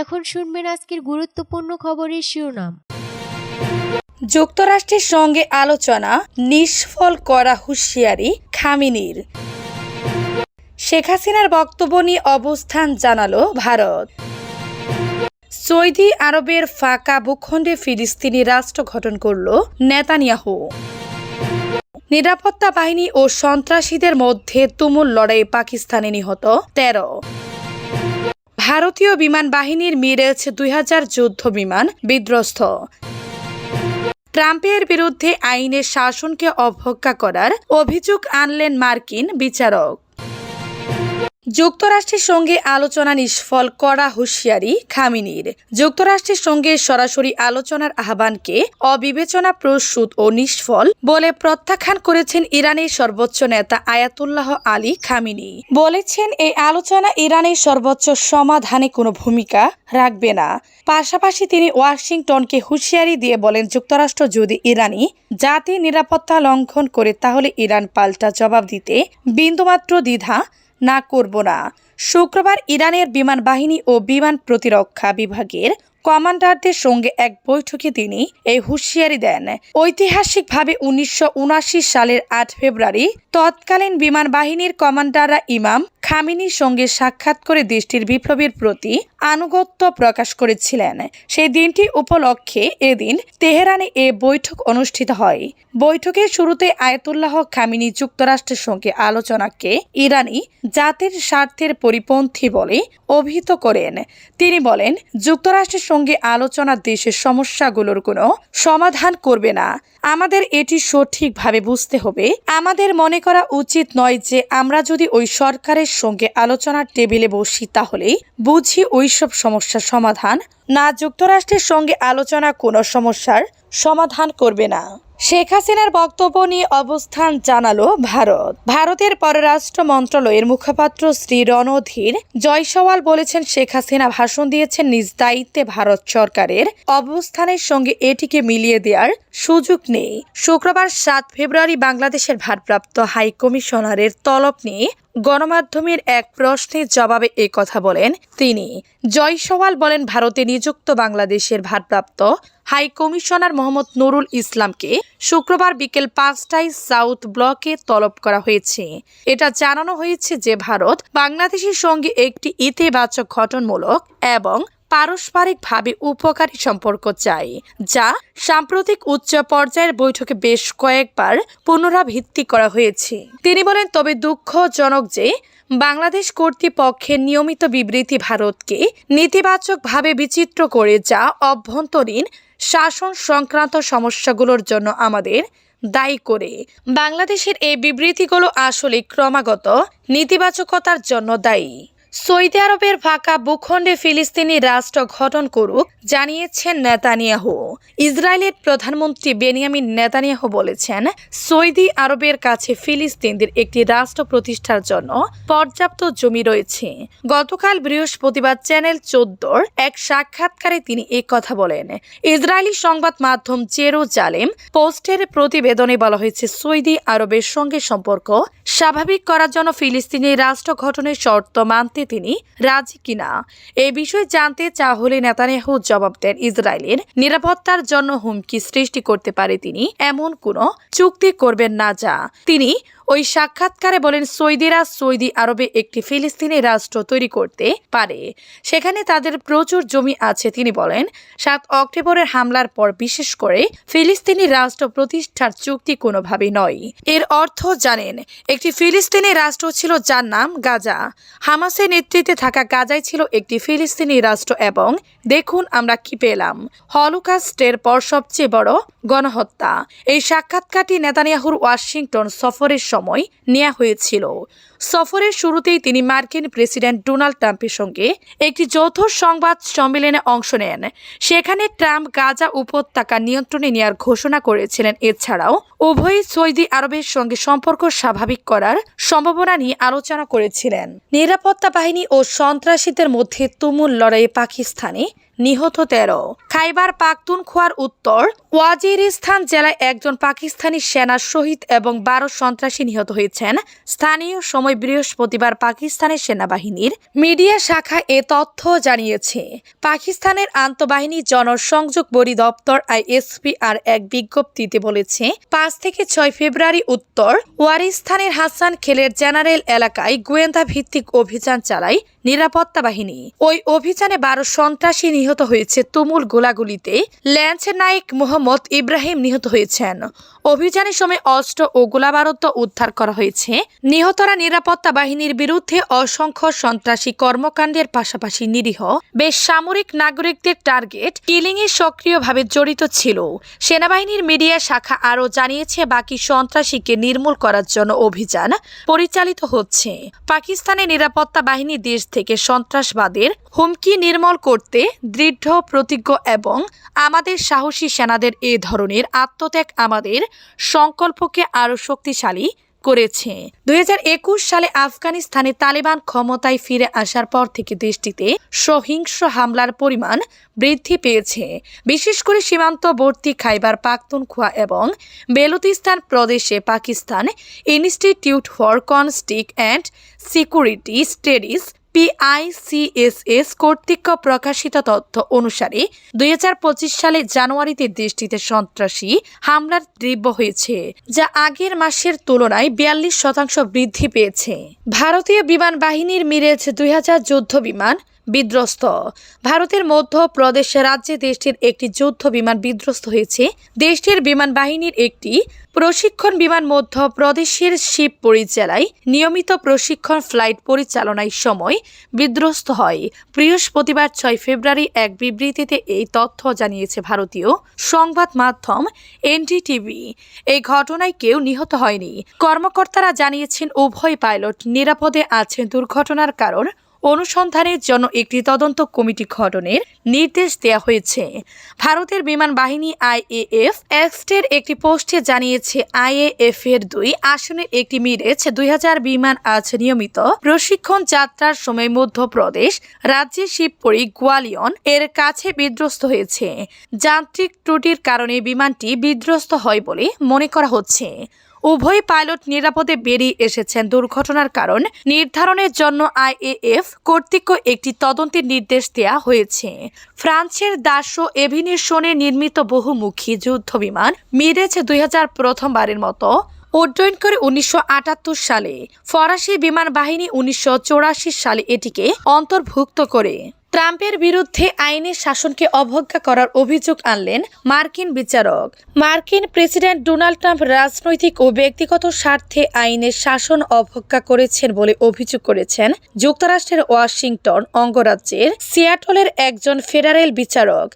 এখন আজকের গুরুত্বপূর্ণ খবরের শিরোনাম। যুক্তরাষ্ট্রের সঙ্গে আলোচনা, নিষ্ফল করা হুঁশিয়ারি, খামিনির। শেখ হাসিনার বক্তব্য নিয়ে অবস্থান জানালো ভারত। সৌদি আরবের ফাঁকা ভূখণ্ডে ফিলিস্তিনি রাষ্ট্র গঠন করল নেতানিয়াহু। নিরাপত্তা বাহিনী ও সন্ত্রাসীদের মধ্যে তুমুল লড়াই পাকিস্তানে নিহত তেরো। ভারতীয় বিমান বাহিনীর মিরেজ দুই হাজার যুদ্ধ বিমান বিধ্বস্ত। ট্রাম্পের বিরুদ্ধে আইনের শাসনকে অবজ্ঞা করার অভিযোগ আনলেন মার্কিন বিচারক। যুক্তরাষ্ট্রের সঙ্গে আলোচনা নিষ্ফল করা হুঁশিয়ারি খামিনির। যুক্তরাষ্ট্রের সঙ্গে সরাসরি আলোচনার আহ্বানকে অবিবেচনা, প্রস্তুত ও নিষ্ফল বলে প্রত্যাখ্যান করেছেন ইরানের সর্বোচ্চ নেতা আয়াতুল্লাহ আলী খামিনি। বলেছেন এই আলোচনা ইরানের সর্বোচ্চ সমাধানে কোনো ভূমিকা রাখবে না। পাশাপাশি তিনি ওয়াশিংটনকে হুঁশিয়ারি দিয়ে বলেন, যুক্তরাষ্ট্র যদি ইরানি জাতির নিরাপত্তা লঙ্ঘন করে, তাহলে ইরান পাল্টা জবাব দিতে বিন্দুমাত্র দ্বিধা না করব না। শুক্রবার ইরানের বিমান বাহিনী ও বিমান প্রতিরক্ষা বিভাগের কমান্ডারদের সঙ্গে এক বৈঠকে তিনি এই হুঁশিয়ারি দেন। ঐতিহাসিকভাবে উনিশশো সালের আট ফেব্রুয়ারি তৎকালীন বিমান বাহিনীর কমান্ডাররা ইমাম খামিনীর সঙ্গে সাক্ষাৎ করে দেশটির বিপ্লবের প্রতি আনুগত্য প্রকাশ করেছিলেন। সেই দিনটি উপলক্ষে এদিন তেহরানে এ বৈঠক অনুষ্ঠিত হয়। বৈঠকের শুরুতে আয়তুল্লাহ খামিনি যুক্তরাষ্ট্রের সঙ্গে আলোচনাকে ইরানি জাতির স্বার্থের পরিপন্থী বলে অভিহিত করেন। তিনি বলেন, যুক্তরাষ্ট্রের সঙ্গে আলোচনা দেশের সমস্যাগুলোর কোনো সমাধান করবে না। আমাদের এটি সঠিকভাবে বুঝতে হবে। আমাদের মনে করা উচিত নয় যে আমরা যদি ওই সরকারের সঙ্গে আলোচনার টেবিলে বসি তাহলেই বুঝি ওইসব সমস্যার সমাধান। না, যুক্তরাষ্ট্রের সঙ্গে আলোচনা কোনো সমস্যার সমাধান করবে না। শেখ হাসিনার বক্তব্য নিয়ে অবস্থান জানালো ভারত। ভারতের পররাষ্ট্র মন্ত্রণালয়ের মুখপাত্র শ্রী রণধীর জয়সওয়াল বলেছেন, শেখ হাসিনা ভাষণ দিয়েছেন নিজ দায়িত্বে ভারত সরকারের। অবস্থানের সঙ্গে এটিকে মিলিয়ে দেওয়ার সুযোগ নেই। শুক্রবার সাত ফেব্রুয়ারি বাংলাদেশের ভারপ্রাপ্ত হাই কমিশনারের তলব নিয়ে গণমাধ্যমের এক প্রশ্নের জবাবে এ কথা বলেন তিনি। জয়সওয়াল বলেন, ভারতে নিযুক্ত বাংলাদেশের ভারপ্রাপ্ত হাই কমিশনার মোহাম্মদ নুরুল ইসলামকে শুক্রবার বিকেল পাঁচটায় সাউথ ব্লকে তলব করা হয়েছে। এটা জানানো হয়েছে যে ভারত বাংলাদেশের সঙ্গে একটি ইতিবাচক ঘটনমূলক এবং পারস্পরিকভাবে উপকারী সম্পর্ক চাই যা সাম্প্রতিক উচ্চ পর্যায়ের বৈঠকে বেশ কয়েকবার পুনরাবৃত্তি করা হয়েছে। তিনি বলেন, তবে দুঃখজনক যে বাংলাদেশ কর্তৃপক্ষের নিয়মিত বিবৃতি ভারতকে নেতিবাচকভাবে বিচিত্র করে যা অভ্যন্তরীণ শাসন সংক্রান্ত সমস্যাগুলোর জন্য আমাদের দায়ী করে। বাংলাদেশের এই বিবৃতিগুলো আসলে ক্রমাগত নেতিবাচকতার জন্য দায়ী। সৌদি আরবের ফাঁকা ভূখণ্ডে ফিলিস্তিনি রাষ্ট্র গঠন করুক, জানিয়েছেন নেতানিয়াহু। ইসরায়েলের প্রধানমন্ত্রী বেনিয়ামিন নেতানিয়াহু বলেছেন, সৌদি আরবের কাছে ফিলিস্তিনদের একটি রাষ্ট্র প্রতিষ্ঠার জন্য পর্যাপ্ত জমি রয়েছে। গতকাল বৃহস্পতিবার চ্যানেল চোদ্দোর এক সাক্ষাৎকারে তিনি এ কথা বলেন। ইসরায়েলি সংবাদ মাধ্যম জেরো জালেম পোস্টের প্রতিবেদনে বলা হয়েছে, সৌদি আরবের সঙ্গে সম্পর্ক স্বাভাবিক করার জন্য ফিলিস্তিনি রাষ্ট্র গঠনের শর্ত মানতে তিনি রাজি কিনা? এ বিষয়ে জানতে চা হলে নেতানিয়াহু জবাব দেন ইসরায়েলের নিরাপত্তার জন্য হুমকি সৃষ্টি করতে পারে তিনি, এমন কোনো চুক্তি করবেন না যা তিনি ওই সাক্ষাৎকারে বলেন, সৌদিরা সৌদি আরবে একটি ফিলিস্তিনি রাষ্ট্র তৈরি করতে পারে। সেখানে তাদের প্রচুর জমি আছে, তিনি বলেন। সাত অক্টোবরের হামলার পর বিশেষ করে ফিলিস্তিনি রাষ্ট্র প্রতিষ্ঠার চুক্তি কোনোভাবে নয়। এর অর্থ জানেন, একটি ফিলিস্তিনি রাষ্ট্র ছিল যার নাম গাজা। হামাসের নেতৃত্বে থাকা গাজায় ছিল একটি ফিলিস্তিনি রাষ্ট্র এবং দেখুন আমরা কি পেলাম, হলোকাস্টের পর সবচেয়ে বড় গণহত্যা। এই সাক্ষাৎকারটি নেতানিয়াহুর ওয়াশিংটন সফরের সময় নেওয়া হয়েছিল। সফরের শুরুতেই তিনি মার্কিন প্রেসিডেন্ট ডোনাল্ড ট্রাম্পের সঙ্গে একটি যৌথ সংবাদ সম্মেলনে অংশ নেন। সেখানে ট্রাম্প গাজা উপত্যকা নিয়ন্ত্রণে নেওয়ার ঘোষণা করেছিলেন। এছাড়াও উভয়ই সৌদি আরবের সঙ্গে সম্পর্ক স্বাভাবিক করার সম্ভাবনা নিয়ে আলোচনা করেছিলেন। নিরাপত্তা বাহিনী ও সন্ত্রাসীদের মধ্যে তুমুল লড়াইয়ে পাকিস্তানে নিহত তেরো। খাইবার পাখতুনখোয়ার উত্তর, ওয়াজিরিস্তান জেলায় একজন পাকিস্তানি সেনা শহীদ এবং বারো সন্ত্রাসী নিহত হয়েছেন। স্থানীয় সময় বৃহস্পতিবার পাকিস্তানের সেনাবাহিনীর মিডিয়া শাখা এ তথ্য জানিয়েছে। পাকিস্তানের আন্তঃবাহিনী জনসংযোগ পরিদপ্তর আইএসপি আর এক বিজ্ঞপ্তিতে বলেছে, পাঁচ থেকে ছয় ফেব্রুয়ারি উত্তর, ওয়ারিস্তানের হাসান খেলের জেনারেল এলাকায় গোয়েন্দা ভিত্তিক অভিযান চালায় নিরাপত্তা বাহিনী। ওই অভিযানে বারো সন্ত্রাসী নিহত হয়েছে তুমুল গোলাগুলিতে। ল্যান্স নায়েক মোহাম্মদ ইব্রাহিম নিহত হয়েছেন। অভিযানের সময় অস্ত্র ও গোলাবারুদ উদ্ধার করা হয়েছে। নিহতরা নিরাপত্তা বাহিনীর বিরুদ্ধে অসংখ্য সন্ত্রাসী কর্মকাণ্ডের পাশাপাশি নিরীহ বেশ সামরিক নাগরিকদের টার্গেট কিলিংয়ে সক্রিয়ভাবে জড়িত ছিল। সেনাবাহিনীর মিডিয়া শাখা আরও জানিয়েছে, বাকি সন্ত্রাসীকে নির্মূল করার জন্য অভিযান পরিচালিত হচ্ছে। পাকিস্তানের নিরাপত্তা বাহিনী দেশ থেকে সন্ত্রাসবাদের হুমকি নির্মূল করতে দৃঢ়, প্রতিজ্ঞ এবং আমাদের সাহসী সেনাদের এ ধরনের আত্মত্যাগ আমাদের সংকল্পকে আরও শক্তিশালী করেছে। দুই সালে আফগানিস্তানে তালেবান ক্ষমতায় ফিরে আসার পর থেকে দেশটিতে সহিংস হামলার পরিমাণ বৃদ্ধি পেয়েছে। বিশেষ করে সীমান্তবর্তী খাইবার পাখতুনখোয়া এবং বেলুতিস্তান প্রদেশে Pakistan institute for conflict and security studies PICSS কর্তৃক প্রকাশিত তথ্য অনুসারে দুই হাজার পঁচিশ সালে জানুয়ারিতে দেশটিতে সন্ত্রাসী হামলার তীব্র হয়েছে, যা আগের মাসের তুলনায় বিয়াল্লিশ শতাংশ বৃদ্ধি পেয়েছে। ভারতীয় বিমান বাহিনীর মিরেজ দুই হাজার যুদ্ধ বিমান বিধ্বস্ত। ভারতের মধ্য প্রদেশ রাজ্যে দেশটির একটি যুদ্ধ বিমান বিধ্বস্ত হয়েছে। দেশটির বিমান বাহিনীর একটি প্রশিক্ষণ বিমান মধ্য প্রদেশের শিবপুরী জেলায় নিয়মিত প্রশিক্ষণ ফ্লাইট পরিচালনার সময় বিধ্বস্ত হয়। বৃহস্পতিবার ছয় ফেব্রুয়ারি এক বিবৃতিতে এই তথ্য জানিয়েছে ভারতীয় সংবাদ মাধ্যম এনডিটিভি। এই ঘটনায় কেউ নিহত হয়নি। কর্মকর্তারা জানিয়েছেন, উভয় পাইলট নিরাপদে আছেন। দুর্ঘটনার কারণ অনুসন্ধানের জন্য একটি তদন্ত কমিটি গঠনের নির্দেশ দেওয়া হয়েছে। ভারতের বিমান বাহিনী আইএএফ এক্সটের একটি পোস্টে জানিয়েছে, আইএএফ এর দুই আসনের একটি মিরেজ দুই হাজার বিমান আজ নিয়মিত প্রশিক্ষণ যাত্রার সময় মধ্যপ্রদেশ রাজ্যের শিবপুরী গোয়ালিয়ন এর কাছে বিধ্বস্ত হয়েছে। যান্ত্রিক ত্রুটির কারণে বিমানটি বিধ্বস্ত হয় বলে মনে করা হচ্ছে। উভয় পাইলট নিরাপদে বেরিয়ে এসেছেন। দুর্ঘটনার কারণ নির্ধারণের জন্য আইএএফ কর্তৃক একটি তদন্তের নির্দেশ দেওয়া হয়েছে। ফ্রান্সের দাসো এভিনিশনে নির্মিত বহুমুখী যুদ্ধ বিমান মিরেজ দুই প্রথমবারের মতো উড্ডয়ন করে উনিশশো আটাত্তর সালে ফরাসি বিমান বাহিনী উনিশশো চুরাশি সালে এটিকে অন্তর্ভুক্ত করে। ট্রাম্পের বিরুদ্ধে আইনের শাসনকে অবজ্ঞা করার অভিযোগ আনলেন মার্কিন বিচারক। মার্কিন প্রেসিডেন্ট ডোনাল্ড ট্রাম্প রাজনৈতিক ও ব্যক্তিগত স্বার্থে আইনের শাসন অবজ্ঞা করেছেন বলে অভিযোগ করেছেন যুক্তরাষ্ট্রের ওয়াশিংটন অঙ্গরাজ্যের সিয়াটলের একজন ফেডারেল বিচারক।